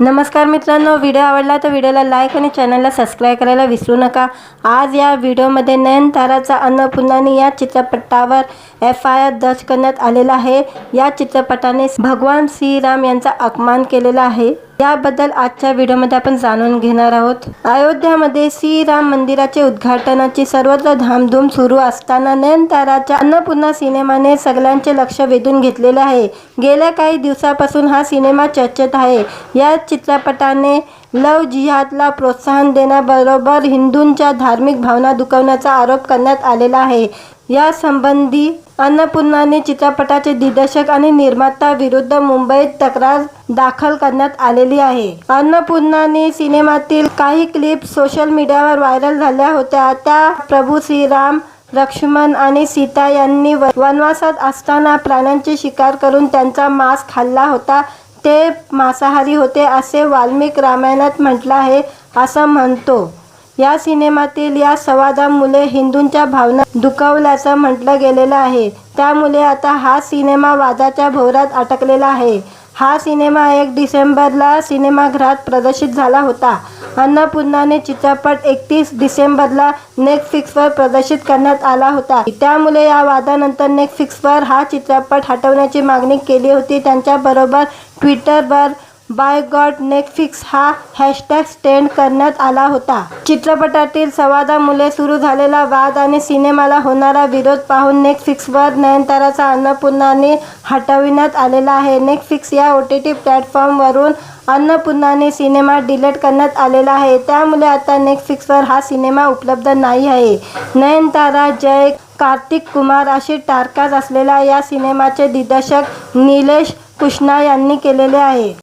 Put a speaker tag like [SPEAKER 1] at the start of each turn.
[SPEAKER 1] नमस्कार मित्रांनो व्हिडिओ आवडला तर व्हिडिओला लाईक आणि चॅनलला सबस्क्राईब करायला विसरू नका. आज या व्हिडिओमध्ये नयनताराचा अन्नपूर्णानी या चित्रपटावर एफ आय आर दर्ज करण्यात आलेला आहे. या चित्रपटाने भगवान श्रीराम यांचा अपमान केलेला आहे. याबद्दल आजच्या व्हिडिओमध्ये आपण जाणून घेणार आहोत. अयोध्यामध्ये श्रीराम मंदिराचे उद्घाटनाची सर्वत्र धामधूम सुरू असताना नयनताराच्या अन्नपूर्णा सिनेमाने सगळ्यांचे लक्ष वेधून घेतलेले आहे. गेल्या काही दिवसापासून हा सिनेमा चर्चेत आहे. या चित्रपटाने लव जिहादला प्रोत्साहन देण्याबरोबर हिंदूंच्या धार्मिक भावना दुखवण्याचा आरोप करण्यात आलेला आहे. यासंबंधी अन्नपूर्णाने चित्रपटाचे दिग्दर्शक आणि निर्माता विरुद्ध मुंबईत तक्रार दाखल करण्यात आलेली आहे. अन्नपूर्णाने सिनेमातील काही क्लिप सोशल मीडियावर व्हायरल झाल्या होत्या. त्या प्रभू श्रीराम लक्ष्मण आणि सीता यांनी व- वनवासात असताना प्राण्यांची शिकार करून त्यांचा मांस खाल्ला होता. ते मांसाहारी होते असे वाल्मिक रामायणात म्हटलं आहे असं म्हणतो. या सिनेमातील या संवादामुळे हिंदूंच्या भावना दुखावल्याचं म्हटलं गेलेलं आहे. त्यामुळे आता हा सिनेमा वादाच्या भोवरात अटकलेला आहे. हा सिनेमा एक डिसेंबरला सिनेमागृहात प्रदर्शित झाला होता. अन्नपूर्णाने चित्रपट एकतीस डिसेंबरला नेटफ्लिक्सवर प्रदर्शित करण्यात आला होता. त्यामुळे या वादानंतर नेटफ्लिक्सवर हा चित्रपट हटवण्याची मागणी केली होती. त्यांच्याबरोबर ट्विटरवर बाय गॉड नेटफ्लिक्स हा हॅशटॅग स्टेंड करण्यात आला होता. चित्रपटातील संवादामुळे सुरू झालेला वाद आणि सिनेमाला होणारा विरोध पाहून नेटफ्लिक्सवर नयनताराचा अन्नपूर्णाने हटविण्यात आलेला आहे. नेटफ्लिक्स या ओ टी टी प्लॅटफॉर्मवरून अन्नपूर्णाने सिनेमा डिलीट करण्यात आलेला आहे. त्यामुळे आता नेटफ्लिक्सवर हा सिनेमा उपलब्ध नाही आहे. नयनतारा जय कार्तिक कुमार अशी टारकाज असलेल्या या सिनेमाचे दिग्दर्शक निलेश कृष्णा यांनी केलेले आहे.